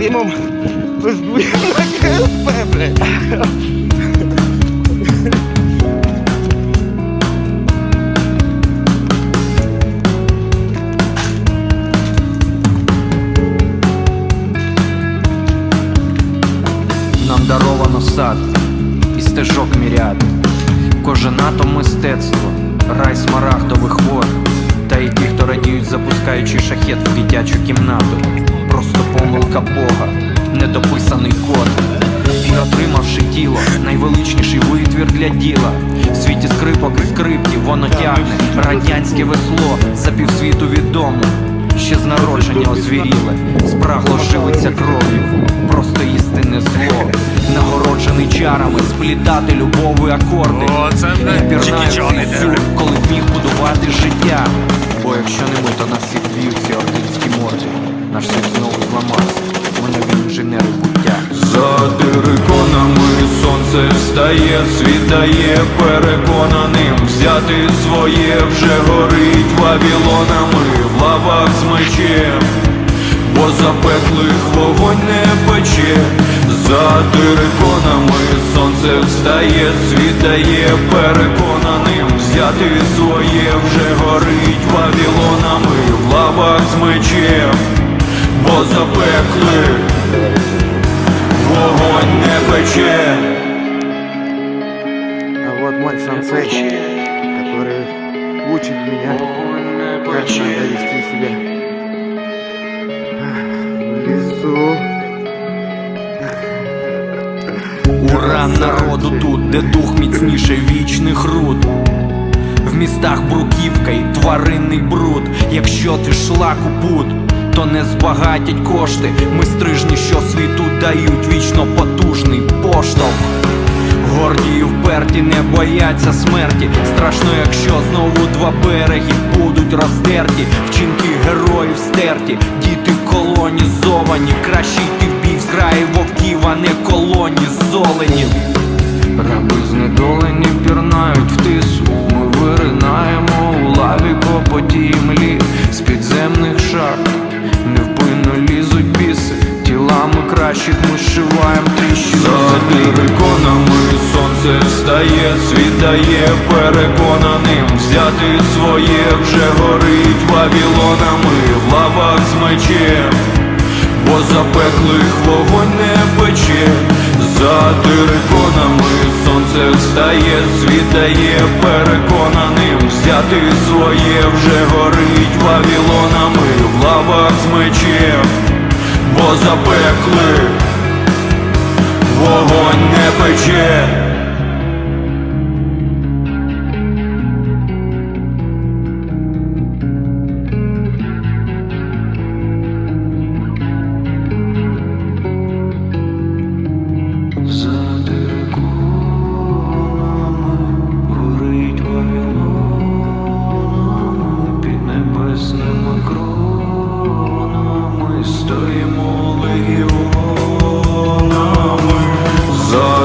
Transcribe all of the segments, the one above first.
димом пиздуємо на КСП, блядь. Нам даровано сад і стежок міряд. Кожен атом мистецтво, рай смарагдових вод. Та й ті, хто радіють, запускаючи шахет в дитячу кімнату. Просто помилка Бога, недописаний код. І отримавши тіло, найвеличніший витвір для діла. В світі скрипок і скрипків воно тягне радянське весло за півсвіту відомо. Ще з народження озвіріле, спрагло живиться кров'ю, просто істинне зло, нагороджений чарами, сплітати любові акорди. О, це, іде. зуб, коли б міг будувати життя. Бо якщо не ми, то нас всіх вб'ють ці ординські морди. Наш світ знову зламався. Ми нові інженери буття. За териконами сонце встає, світає переконаним. Взяти своє вже горить вавілонами в лавах з мечем, бо запеклих вогонь не пече, за териконами сонце встає, світає переконаним. Взяти своє вже горить вавілонами в лавах з мечем, бо запеклих Вогонь не пече, А вот мой сенсей, который учит меня, как надо вести себя в лесу. Ура народу тут, де дух міцніше вічних руд. В містах бруківка і тваринний бруд. Якщо ти шлак у пут, то не збагатять кошти. Ми стрижні, що світу дають вічно потужний поштовх. Горді і вперті не бояться смерті. Страшно, якщо знову два береги будуть роздерті. Вчинки героїв стерті, діти колонізовані. Краще йти в бій в зграї вовків, а не колоні золенів. Раби знедолені кращих ми зшиваємо тріщину за териконами сонце встає, світає переконаним. Взяти своє вже горить вавілонами в лавах з мечем, бо запеклих вогонь не пече, за териконами сонце встає, світає переконаним. Взяти своє вже горить вавілонами в лавах з мечем, бо запеклих Вогонь не пече,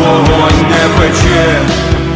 Вогонь не пече,